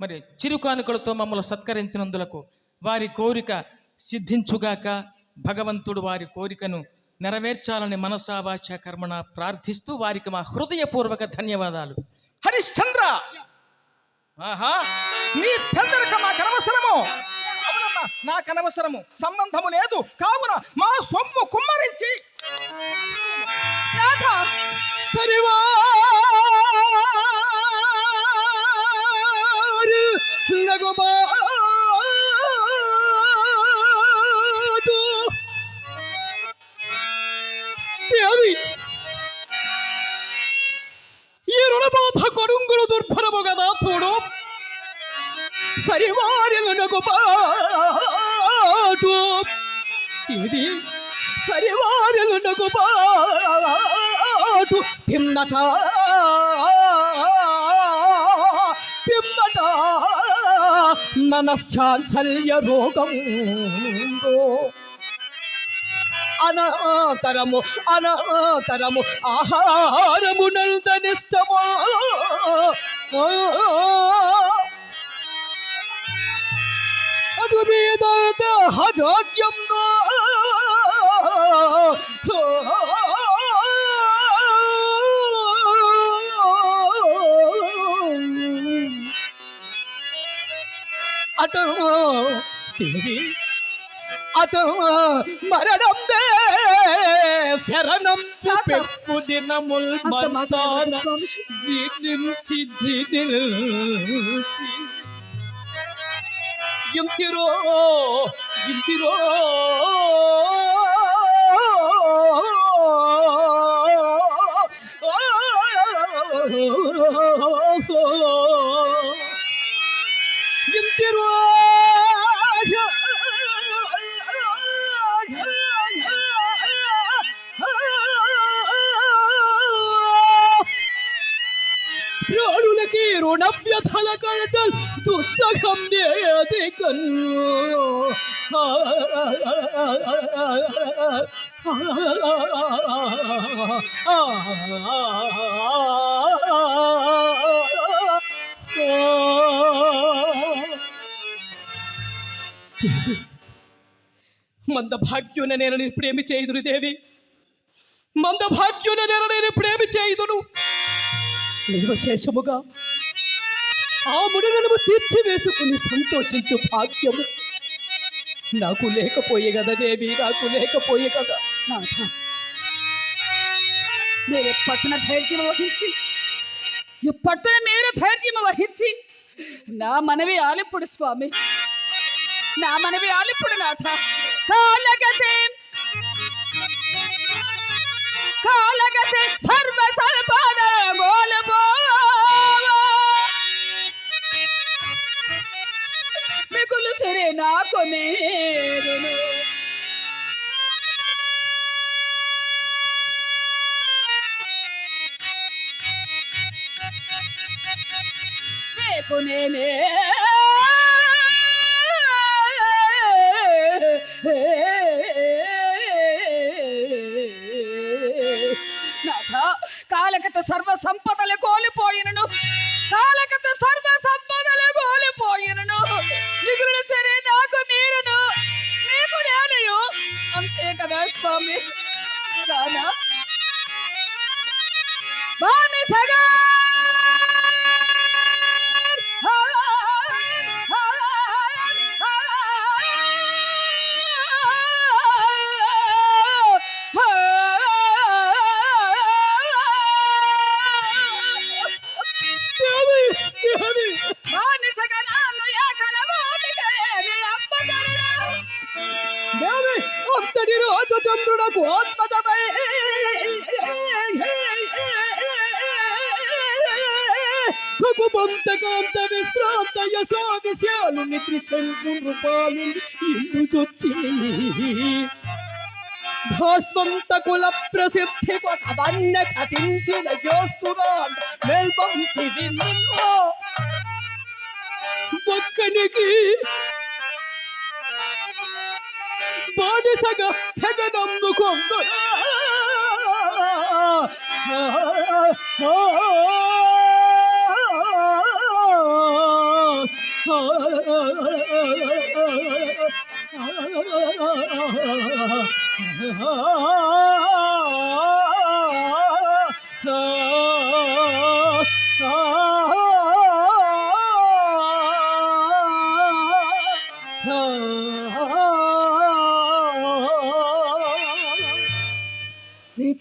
మరి చిరుకానుకలతో మమ్మల్ని సత్కరించినందులకు వారి కోరిక సిద్ధించుగాక భగవంతుడు వారి కోరికను నెరవేర్చాలని మనసావాచ కర్మణ ప్రార్థిస్తూ వారికి మా హృదయపూర్వక ధన్యవాదాలు. హరిశ్చంద్ర! ఆహా! నీ పెద్దరిక మాకు అవునమ్మా నాకు సంబంధము లేదు. కావున మా సొమ్ము కుమ్మరించి. సరివా! లగుబాటు దేవి ఈ రుణబాధ కొడుంగులు దుర్భరము కదా చూడు సరివారులకు పాటు ఇది సరివారులకు పాటు పిమ్మట పిమ్మట మనశ్చాంచల్య రోగముందో అనాతరము అనాతరము ఆహారము నందనిష్టమో అటు మీద హజాజ్యం అట అట మరణం శరణం పెప్పు దినముల్ మంచాన జీర్ణించి జీర్ణించి. ఇంతిరో ఇంతిరో. ప్రాణులకి రుణ వ్యథల దుస్సగం నేది కన్ను. మంద భాగ్యున నేను నేను ప్రేమి చేయుదును దేవి. మంద భాగ్యున నేను నేను ప్రేమి చేయుదును నిర్వశేషముగా ఆ ముడులను తీర్చి వేసుకుని సంతోషించు భాగ్యము. నాకు లేకపోయే కదా దేవి నాకు లేకపోయే కదా. నాథ మీరు పట్టున ధైర్యం వహించి ఈ మీరు ధైర్యం వహించి నా మనవి ఆలిప్పుడు స్వామి. నా మనవి ఆలిప్పుడు నాథ. కాలగతే కాలగతే సర్వ సల్పాద నాకు మేరును రేపు నేనే కాలకత సర్వ సంపదలు కోల్పోయినను. కాలక అంతే కదా స్వామి రానా బానిసగా రఘుబంతకాంత విశ్రాంత యశో విశాలు నిత్రిశంకు నృపాలు ఇల్లు చొచ్చి భాస్వంత కుల ప్రసిద్ధి అవన్న కథించిన యోస్తురాన్ మేల్బంతి విన్నో ఒక్కనికి బానిసగా తెగనమ్ముకొందు నీ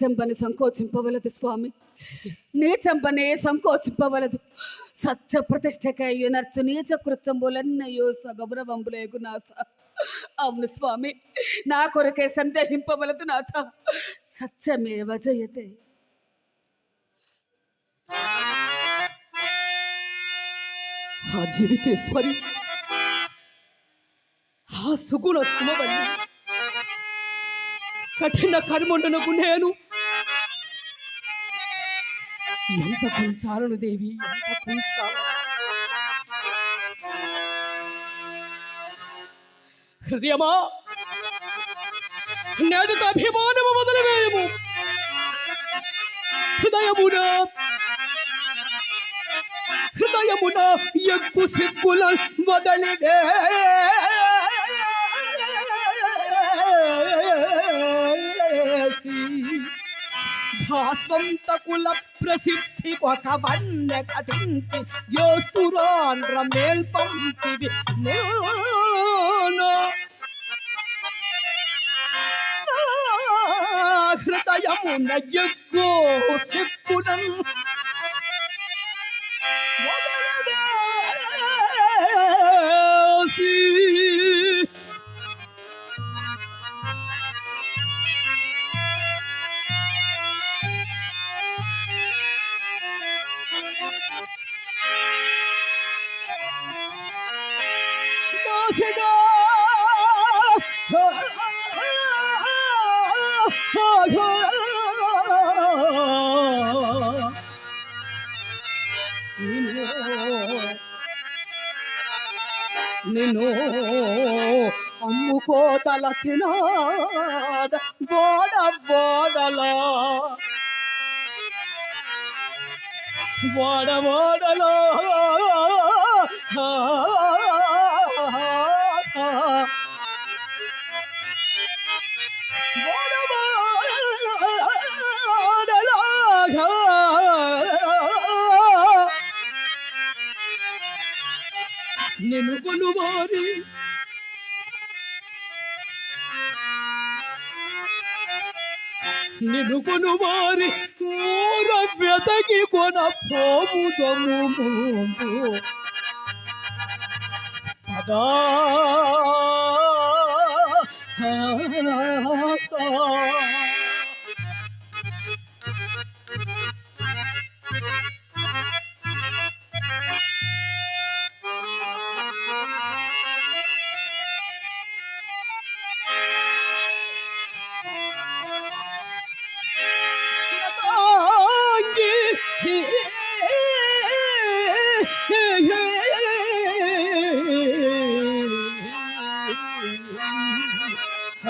చెంపని సంకోచింపవలదు స్వామి. నీ చెంపనే సంకోచింపవలదు. సత్య ప్రతిష్టకయ్యు నర్చు నీచ కృత్యంబులన్నయ్యో సగౌరవంబులేగు నాథ. అవును స్వామి నా కొరకే సందేహింపవలదు నాథ. సత్యమేవ జయతే. ఆ జీవితేశ్వరి ఆ సుగుణ సుమవల్లి కఠిన కర్మండునకు నేను ఎంత కుంచాలను దేవి ఎంత కుంచాలు హృదయమా? నేడుక అభిమానము మొదలువేయము. హృదయమున హృదయమున ఎక్కు సిక్కుల మొదలిదే. భాస్వంతకుల ప్రసిద్ధి ఒక వన్నె కటించి యోస్తురాండ్ర మేల్పంపివి హృదయమున ఎగ్గో సిక్కులను See you. నిన్ను అమ్ముకోదలచిన బోడ బోడలా బోడ బోడలో నిన్ను నిన్ను కొనువారి ఊర వెతకి కొన పోముదము పదా ছ